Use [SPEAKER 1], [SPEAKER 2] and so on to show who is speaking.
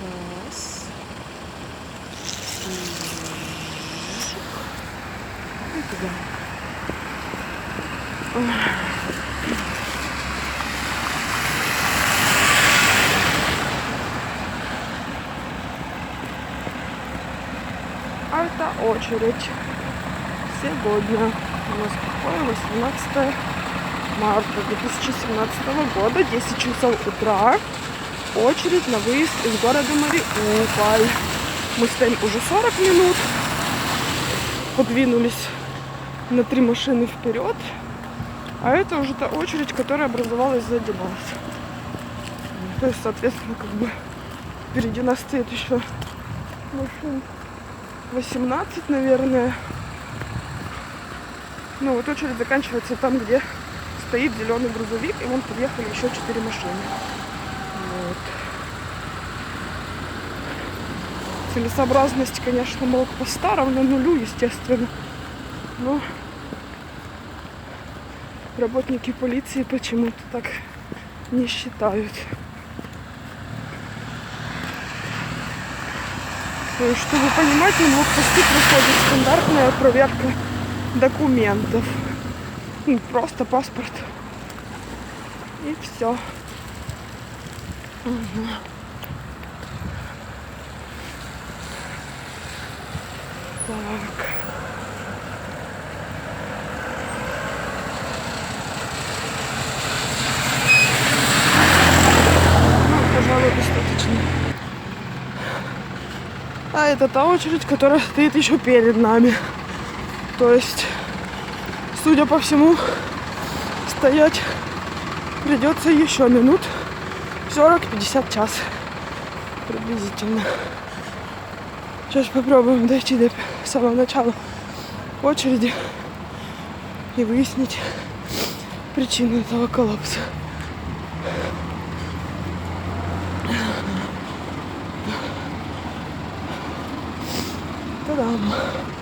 [SPEAKER 1] Раз. Туда. А это очередь. Сегодня у нас какое? 18 марта 2017 года, 10 часов утра. Очередь на выезд из города Мариуполь. Мы стоим уже 40 минут. Подвинулись на три машины вперед. А это уже та очередь, которая образовалась сзади нас. То есть, соответственно, как бы впереди нас стоит еще машин 18, наверное. Ну вот очередь заканчивается там, где стоит зеленый грузовик, и вон подъехали еще четыре машины. Вот. Целесообразность, конечно, блокпоста равна нулю, естественно. Но работники полиции почему-то так не считают. Чтобы понимать, на блокпосте проходит стандартная проверка документов. Ну, просто паспорт. И все. Так. Ну, пожалуй, достаточно. А это та очередь, которая стоит еще перед нами. То есть, судя по всему, стоять придется еще минут 40-50 час приблизительно. Сейчас попробуем дойти до самого начала очереди и выяснить причину этого коллапса. Та-дам!